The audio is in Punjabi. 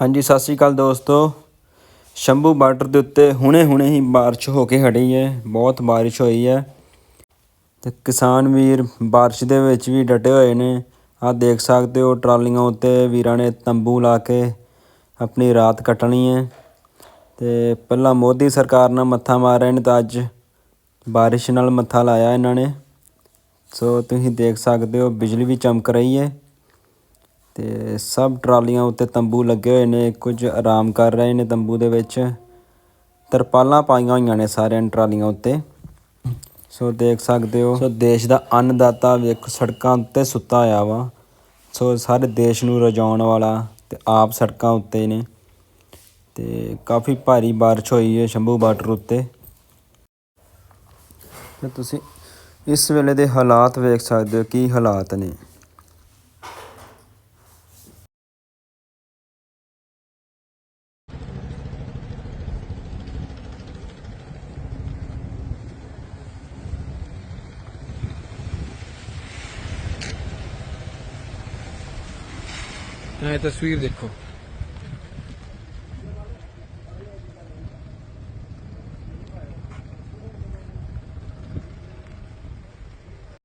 ਹਾਂਜੀ, ਸਤਿ ਸ਼੍ਰੀ ਅਕਾਲ ਦੋਸਤੋ। ਸ਼ੰਭੂ ਬਾਰਡਰ ਦੇ ਉੱਤੇ ਹੁਣੇ-ਹੁਣੇ ਹੀ ਬਾਰਿਸ਼ ਹੋ ਕੇ ਹਟੀ ਹੈ। ਬਹੁਤ ਬਾਰਿਸ਼ ਹੋਈ ਹੈ। ਤੇ ਕਿਸਾਨ ਵੀਰ ਬਾਰਿਸ਼ ਦੇ ਵਿੱਚ ਵੀ ਡਟੇ ਹੋਏ ਨੇ। ਆਹ ਦੇਖ ਸਕਦੇ ਹੋ ਟਰਾਲੀਆਂ ਉੱਤੇ ਵੀਰਾਂ ਨੇ ਤੰਬੂ ਲਾ ਕੇ ਆਪਣੀ ਰਾਤ ਕੱਟਣੀ ਹੈ। ਤੇ ਪਹਿਲਾਂ ਮੋਦੀ ਸਰਕਾਰ ਨਾਲ ਮੱਥਾ ਮਾਰ ਰਹੇ ਨੇ ਤਾਂ ਅੱਜ ਬਾਰਿਸ਼ ਨਾਲ ਮੱਥਾ ਲਾਇਆ ਇਹਨਾਂ ਨੇ। ਸੋ ਤੁਸੀਂ ਦੇਖ ਸਕਦੇ ਹੋ ਬਿਜਲੀ ਵੀ ਚਮਕ ਰਹੀ ਹੈ। ਤੇ ਸਭ ਟਰਾਲੀਆਂ ਉੱਤੇ ਤੰਬੂ ਲੱਗੇ ਹੋਏ ਨੇ, ਕੁਝ ਆਰਾਮ ਕਰ ਰਹੇ ਨੇ ਤੰਬੂ ਦੇ ਵਿੱਚ। ਤਰਪਾਲਾਂ ਪਾਈਆਂ ਹੋਈਆਂ ਨੇ ਸਾਰਿਆਂ ਨੇ ਟਰਾਲੀਆਂ ਉੱਤੇ। ਸੋ ਦੇਖ ਸਕਦੇ ਹੋ। ਸੋ ਦੇਸ਼ ਦਾ ਅੰਨਦਾਤਾ ਵੇਖੋ, ਸੜਕਾਂ ਉੱਤੇ ਸੁੱਤਾ ਹੋਇਆ ਵਾ। ਸੋ ਸਾਰੇ ਦੇਸ਼ ਨੂੰ ਰਜਾਉਣ ਵਾਲਾ ਤੇ ਆਪ ਸੜਕਾਂ ਉੱਤੇ ਨੇ। ਤੇ ਕਾਫੀ ਭਾਰੀ ਬਾਰਿਸ਼ ਹੋਈ ਹੈ ਸ਼ੰਭੂ ਬਾਰਡਰ ਉੱਤੇ। ਤੇ ਤੁਸੀਂ ਇਸ ਵੇਲੇ ਦੇ ਹਾਲਾਤ ਵੇਖ ਸਕਦੇ ਹੋ, ਕੀ ਹਾਲਾਤ ਨੇ। ਇਹ ਤਸਵੀਰ ਦੇਖੋ।